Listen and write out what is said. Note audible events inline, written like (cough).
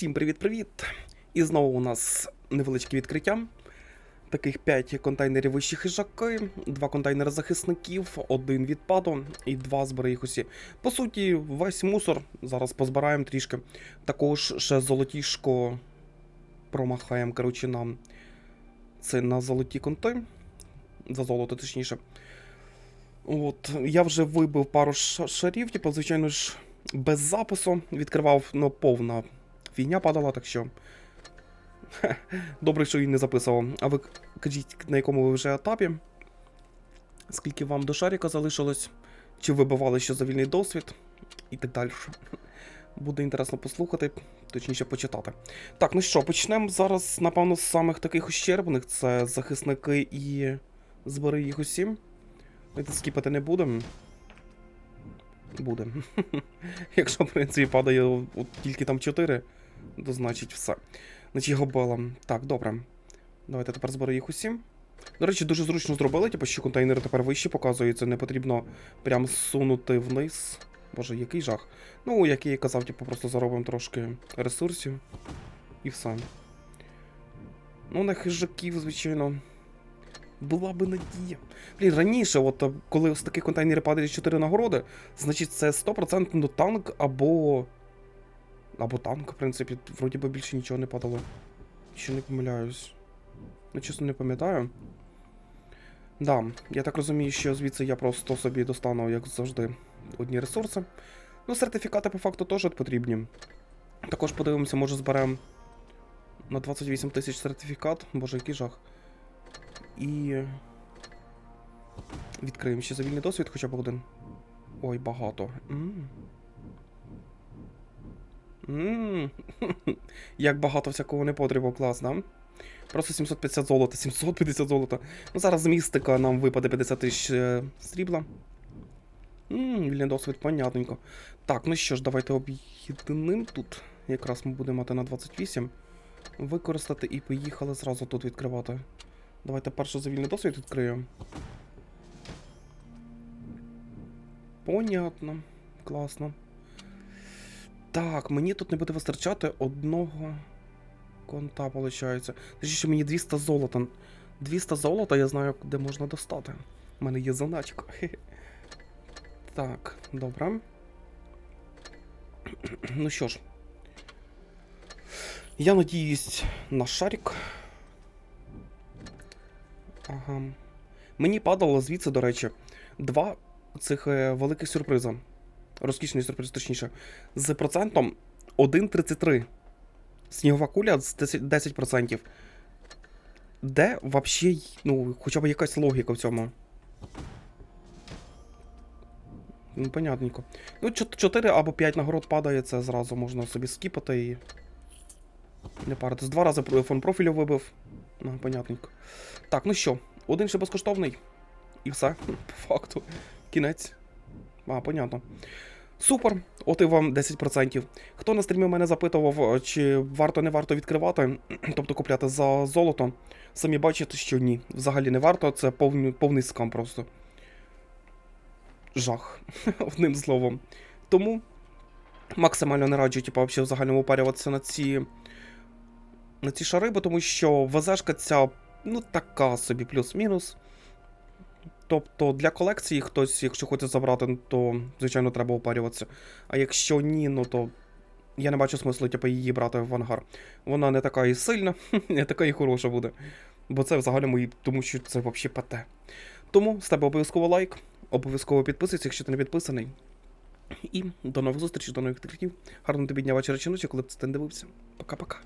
Всім привіт-привіт! І знову у нас невеличке відкриття. Таких 5 контейнерів вищі хижаки, 2 контейнери захисників, один відпаду і 2 збери їх. По суті, весь мусор зараз позбираємо трішки. Також ще золотішко промахаємо, коротше, нам це на золоті конти. За золото, точніше. От, я вже вибив пару шарів, типу, звичайно ж, без запису. Відкривав, ну, повна фігня падала, так що. (laughs) Добре, що її не записував. А ви кажіть, на якому ви вже етапі? Скільки вам до шаріка залишилось? Чи вибивали ще за вільний досвід? І так далі. (laughs) Буде інтересно послухати, точніше почитати. Так, ну що, почнемо зараз, напевно, з самих таких ущербних. Це захисники і збери їх усім. Давайте скіпати не будемо. Буде. (laughs) Якщо, в принципі, падає от тільки там 4, то значить все. Значить, гобела. Так, добре. Давайте тепер зберу їх усім. До речі, дуже зручно зробили, типу, що контейнери тепер вище показуються, не потрібно прям сунути вниз. Боже, який жах. Ну, як я і казав, типу, просто заробимо трошки ресурсів. І все. Ну, на хижаків, звичайно. Була би надія. Блін, раніше, от коли з таких контейнерів падає 4 нагороди, значить це 100% танк або. Або танк, в принципі, вроді би більше нічого не падало. Ще не помиляюсь. Ну, чесно, не пам'ятаю. Да, я так розумію, що звідси я просто собі достану, як завжди, одні ресурси. Ну, сертифікати по факту теж потрібні. Також подивимося, може зберемо на 28 тисяч сертифікат. Боже, який жах. І. Відкриємо ще за вільний досвід хоча б один. Ой, багато. М. М. (laughs) Як багато всякого непотребу, клас, да? Просто 750 золота, 750 золота. Ну зараз містика нам випаде 50 тисяч е, срібла. Вільний досвід, понятненько. Так, ну що ж, давайте об'єдним тут. Якраз ми будемо мати на 28. Використати і поїхали зразу тут відкривати. Давайте перше за вільний досвід відкриємо. Понятно. Класно. Так, мені тут не буде вистачати одного конта, виходить. Точніше, мені 200 золота. 200 золота я знаю, де можна достати. У мене є заначка. (laughs) Так, добре. Ну що ж. Я надіюсь на шарик. Ага. Мені падало звідси, до речі, два цих е, великих сюрприза. Розкішний сюрприз, точніше. З процентом 1,33. Снігова куля з 10%. 10%. Де взагалі, ну, хоча б якась логіка в цьому? Ну, понятненько. Ну, 4 або 5 нагород падає, це зразу можна собі скіпати і. Не паритись. Два рази фон профілю вибив. Ну, понятненько. Так, ну що, один ще безкоштовний. І все. По факту. Кінець. А, понятно. Супер, от і вам 10%. Хто на стрімі мене запитував, чи варто не варто відкривати, (clears throat) тобто купляти за золото, самі бачите, що ні. Взагалі не варто, це повний, повний скам просто. Жах. (laughs) Одним словом. Тому максимально не раджу, типу, взагалі в загальному опарюватися на ці. На ці шариби, тому що ВЗшка ця, ну, така собі, плюс-мінус. Тобто для колекції хтось, якщо хоче забрати, то, звичайно, треба опарюватися. А якщо ні, ну то я не бачу смислу типу, її брати в ангар. Вона не така і сильна, (laughs) не така і хороша буде. Бо це взагалі мої, тому що це взагалі ПТ. Тому з тебе обов'язково лайк, обов'язково підписуйся, якщо ти не підписаний. І до нових зустрічей, до нових відкриттів. Гарно тобі дня вечора чи ночі, коли б ти не дивився. Пока-пока.